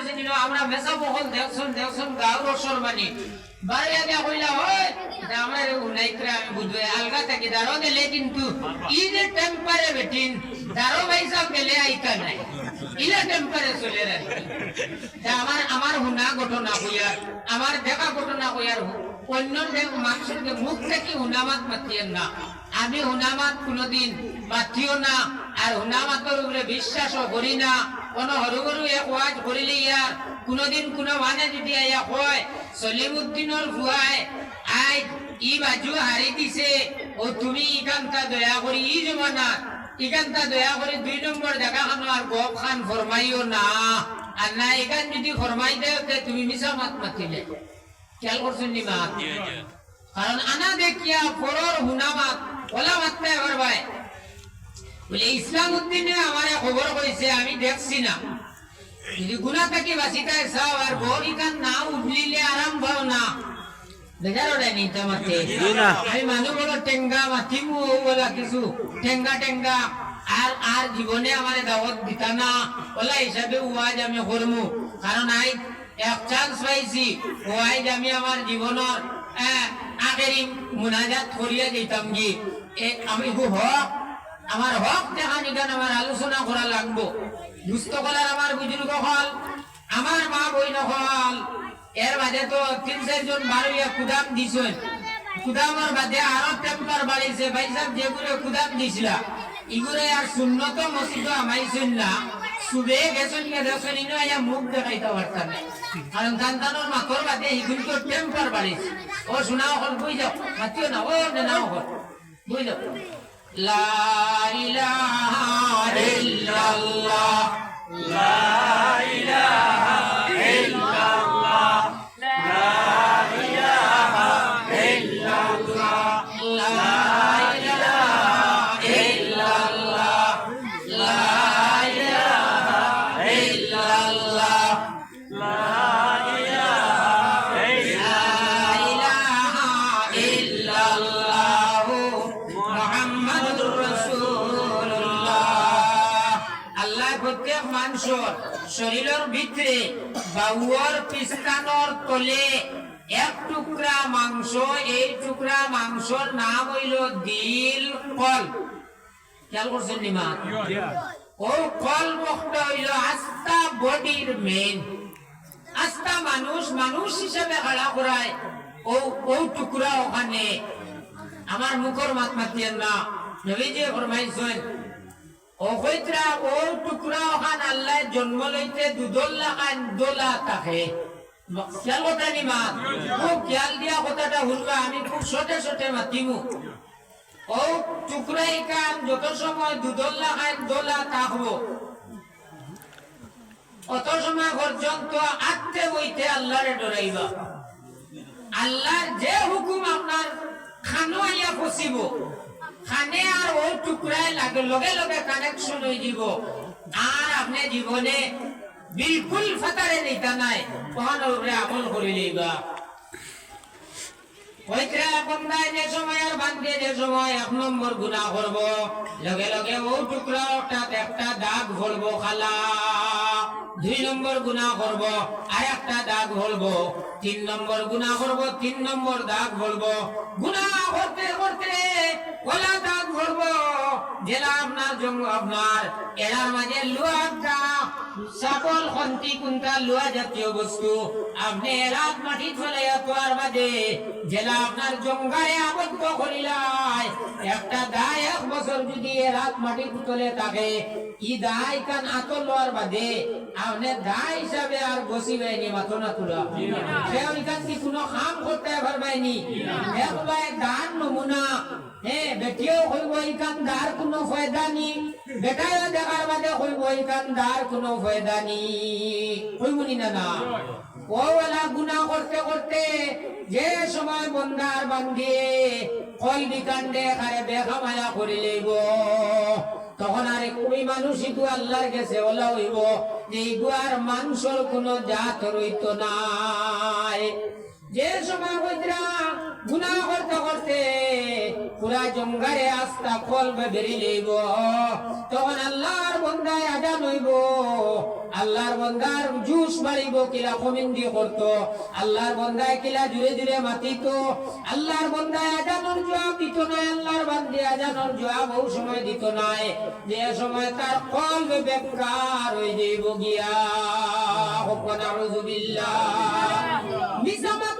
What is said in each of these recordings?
আমরা হুনা ঘটনা কইয়ার আমার দেখা ঘটনা কইয়ার অন্য মানুষের মুখ থেকে হুনামাত মাতিয়েন না। আমি হুনামাত কোনোদিন মাতিও না, আর হুনামাতের উপরে বিশ্বাসও করি না। কোন সৰু সৰু এক ওয়াজ করিলে ইয়ার কোনোদিন কোনো মানে যদি ইয়া কয় সলিমুদ্দিনের ভুয়াই আই ই বাজু হারি দিছে। ও তুমি ইকান্তা দয়া করি ই জমানা ইকান্তা দয়া করে দুই নম্বর দেখা খানো আর গপ খান ফরমাইও না। আর না এখান যদি ফরমাই দেও তুমি মিছা মাত মাতিলে। খেয়াল করছেন নি মাত? কারণ আনা দেখিয়া পরর হুনামাত ওলা মাত্রা এবার ভাই বলে ইসলাম উদ্দিনে আমারে খবর কইছে আমি দেখছি না। যদি গুনা থাকি বাসিতায় চাও আর বউ ইকান না উঠলিলে আরাম ভাও না। আর আর জীবনে আমার দাওয়াত দিতা না। ওলা হিসাবে ওয়াজ আমি করমু। কারণ আই এক চান্স পাইছি ওয়াজ আমি আমার জীবনের আখেরি মুনাজাত করিয়া যেতাম এ আমি হক আমার হক দেখা নিগান আমার আলোচনা করা লাগবো। দুস্থ কলার আমার বুজুর্গ হল, আমার মা বই হল। এর বাদে তো তিন চারজন বারোয়া কুদাম দিছেন। কুদামের বাদে আরও টেম্পার বাড়িছে ভাই সাহেব যেগুলো কুদাম দিছিলা। ইগুলো আর শূন্যত মসজিদ আমাইছেন না। সুবে গেছেন দেখছেন ইনো আয়া মুখ দেখাইতে পারতাম না। কারণ সন্তানোর মাথর বাদে ইগুলো তো টেম্পার বাড়িছে। ও শোনাও হল, বুঝ? যাও মাতিও না, ও নাও হল। বুঝ? যাও La ilaha illallah. La ভিতরে বাউর পিস্তানোর তলে এক টুকরা মাংস, এই টুকরা মাংসর নাম হইল দিল কল। খেয়াল করছেন নিমা ও কল হইল আস্তা বডির মেন আস্তা মানুষ মানুষ হিসাবে খাড়া করায়। ও ও টুকরা ওখানে। আমার মুখর মাত মাতিয়েন না। নবীজি ফরমাইছেন অকৈত্রা ও টুকরা ওখান আল্লাহ জন্ম লইতে দুদল্লা খান দোলা তাকে খেয়াল কথা নি মা খুব খেয়াল দিয়া কথাটা শুনবা, আমি খুব ছোটে ছোটে মাতিমু। ও টুকরাই কান যত সময় দুদল্লা খান দোলা থাকব অত সময় পর্যন্ত আত্মে বইতে আল্লাহরে ডরাইবা আল্লাহর যে হুকুম আপনার খানো আইয়া ফসিব খানে আর ওই টুকরায় লাগে, লগে লগে কানেকশন হয়ে যাব আর আপনি জীবনে বিলকুল ফাতারে নিতা নাই, তখন ওপরে আমল করে লইবা সময় সময় এক নম্বর গুণা করব। লগে লগে ও টুকরা একটা দাগ ভরবো খালা। দুই নম্বর গুণা করব, আর একটা দাগ ভরবো তিন নম্বর গুণা করব, তিন নম্বর দাগ ভরবো গুণা করতে করতে ওলা দাগ জেলা আপনার আপনি জেলা আপনার আবদ্ধ করিলাই। একটা দায় এক বছর যদি এরাত মাটি তলে থাকে ই দায় কান আতল লওয়ার বাদে আপনি দায় হিসাবে আর বসিবেনি মাথো না তুলা কেউ ইখান কি কোনো কাম করতে পারবেনি। একবার দান নমুনা। হ্যাঁ বেটিও হইব ইখান দার কোনো ফায়দা নি। বেটাও দেখার বাদে হইব ইখান দার কোনো ফায়দা নি। হইবনি না না? ওলা গুনা করতে করতে যে সময় বন্দার বান্ধে কই বিকাণ্ডে খারে বেখা মায়া করে লইব তখন আর ওই মানুষই তো আল্লাহর কাছে ওলা হইব যে গুয়ার মানুষের কোনো জাত রইত নাই। যে সময় হইতরা গুনাহ করতে করতে পুরা জঙ্গারে আস্তা কল বেরি লইব, তখন আল্লাহর বন্দায় আজান হইব, আল্লাহর বন্দার জুস বাড়িব, কিলা কমিন্দি করতো, আল্লাহর বন্দায় কিলা জুড়ে জুড়ে মাতিত, আল্লাহর বন্দায় আজানোর জবাব দিত নাই, আল্লাহর বান্দে আজানোর জবাব ও সময় দিত নাই, যে সময় তার কল বেকার হয়ে যাইব গিয়া। হকনা মিসামাত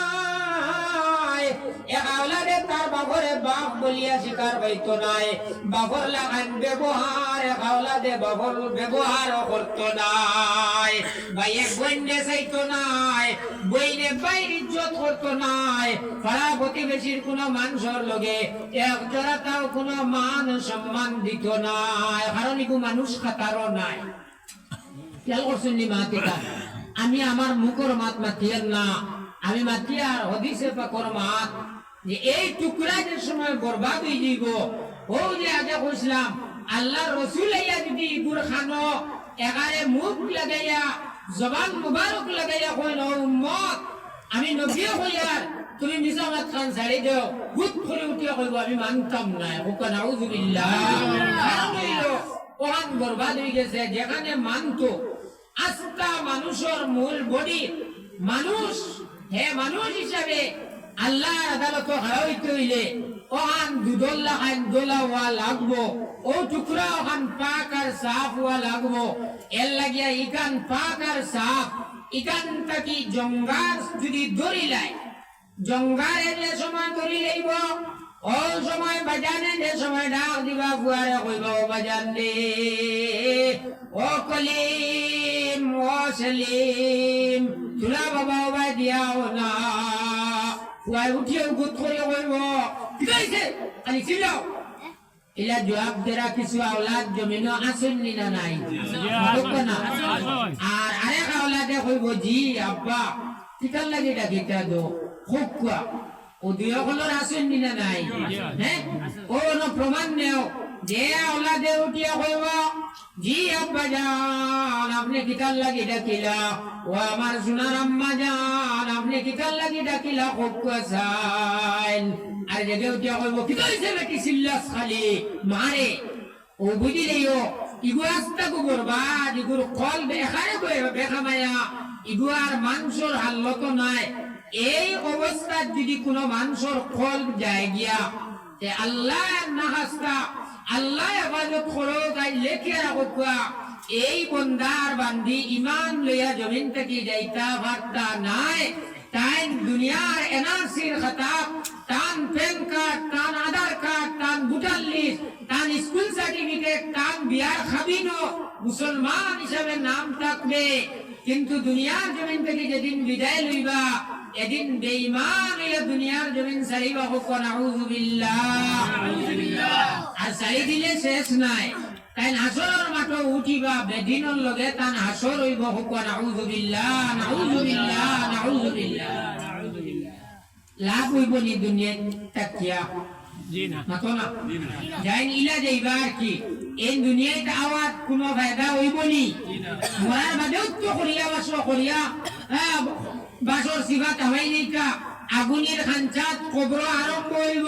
বাপ বলিয়া স্বীকার পাইতো নাই। বাবর লাগান ব্যবহার একাউলাদে বাবর ব্যবহার করতো নাই। ভাইয়ে বইনে চাইতো নাই, বইনে বাইর ইজ্জত করতো নাই। পাড়া প্রতিবেশীর কোনো মানুষের লগে এক জোড়া তাও কোনো মান সম্মান দিত নাই। কারণ ইগু মানুষ খাতারও নাই। খেয়াল করছেন নি মাতিকা আমি আমার মুখর মাত মাতিয়ার না। আমি মাতিয়ার হদিসে পাকর মাত। যে এই টুকরা যে সময় বরবাদ হয়ে যাইব, ও যে আগে কইছিলাম, আল্লাহ রসুল আইয়া যদি ইগুর খানো, এগারে মুখ লাগাইয়া, জবান মুবারক লাগাইয়া কই ন উম্মত, আমি নবীও কইয়ার তুমি মিসামাত খান ছাড়ি দেও। গুদ করে উঠিয়া কইব, আমি মানতাম না হুকা হইল, ওহান বরবাদ হয়ে গেছে, যেখানে মানতো। আস্থা মানুষের মূল বডি, মানুষ, হে মানুষ হিসাবে আল্লাহ আদালত হারাইতে হইলে ওহান দুদল্লা খান দোলা হওয়া লাগবো, ও টুকরা ওখান পাক আর সাফ হওয়া লাগবো। এর লাগিয়া ইকান পাক আর সাফ ইকান তাকি জঙ্গার যদি দরিলায় জঙ্গারে যে সময় ধরি লইব ও সময় বাজানে যে সময় ডাক দিবা ফুয়ারে কইব, ও বাজান দে ও কলিম, ও সেলিম তুলা বাবা বাবা দিয়াও না। ফুয়াই উঠিয়ে গুত করে কইব কি কইছে আনি চিল্লাও ইলা জবাব দেরা কিছু আওলাদ জমিন আসেন নি না। নাই আর আরেক আওলাদে কইব, জি, আব্বা কিতার লাগে ডাকিটা দো। খুকুয়া ও দুই হলর আসেন নি না নাই? হ্যাঁ? ও প্রমাণ নেও। যে আওলাদে উঠিয়া জি আপনি লাগি ডাকিলা? আপনি লাগি ডাকিলা? কি মারে। ও বুঝিলেও ইগু ইগুর কল বেখারে গয়ে বেখামায়া ইগু মানুষের হাল্লত নাই। এই অবস্থায় যদি কোনো মানুষের কল যায় গিয়া আল্লাহ না হাস্তা আল্লাহ আবাদত করো, তাই লেখে রাখা এই বন্দার বান্দি ইমান লইয়া জমিন থেকে যাইতা ভার্তা নাই। তাই দুনিয়ার এনআরসির খাতাব টান প্যান কার্ড, টান আধার কার্ড, টান ভোটার লিস্ট, টান স্কুল সার্টিফিকেট, টান বিয়ার খাবিনো মুসলমান হিসাবে নাম থাকবে। কিন্তু দুনিয়ার জমিন থেকে যেদিন বিদায় লইবা, এদিন বেঈমান হইয়া দুনিয়ার জমিন সারিবা হোক, নাউজুবিল্লাহ। আর সারি দিলে শেষ নাই। তাই হাসরের মাঠে উঠিবা বেদিনের লগে তান হাসর হইব হোক নাউজুবিল্লাহ নাউজুবিল্লাহ নাউজুবিল্লাহ লাভ হইব নি দুনিয়া তাকিয়া। যাইন ইলা যাইবা কি? এই দুনিয়ায় আওয়াজ কোনো ফায়দা হইব নি? মরার বাদেও তো করিয়া বাস করিয়া বাসর সিবা তাহাই নিকা আগুনের খাঞ্চাত কবর আরম্ভ হইব।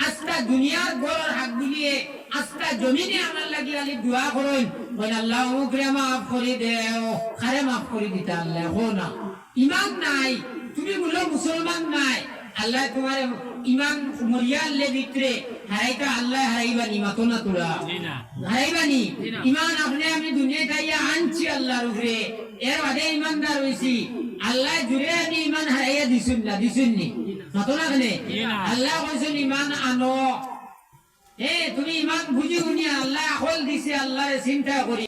আজকা দুনিয়ার গড়ের হাত বুলিয়ে আজকা জমিনে আমার লাগি আলি দোয়া করই বলে আল্লাহ মুখরে মাফ করে দে খারে মাফ করে দিতে আল্লাহ হো না। ইমান নাই তুমি বলো মুসলমান নাই। আল্লাহ তোমার ইমান মরিয়ালে ভিতরে হারাইতে আল্লাহ হারাইবানি মাতো না তোরা হারাইবানি ইমান আপনি আমি দুনিয়া খাইয়া আনছি আল্লাহর উপরে এর বাদে ইমানদার হয়েছি আল্লাহ জুড়ে আমি ইমান হারাইয়া দিছুন না দিছুন নি? নতুন আগে ইয়ে আল্লাহ কৈছেন ইমান আনো। এ তুমি ইমান বুঝি শুনি আল্লাহ আকল দিছে আল্লাহরে চিন্তা কৰি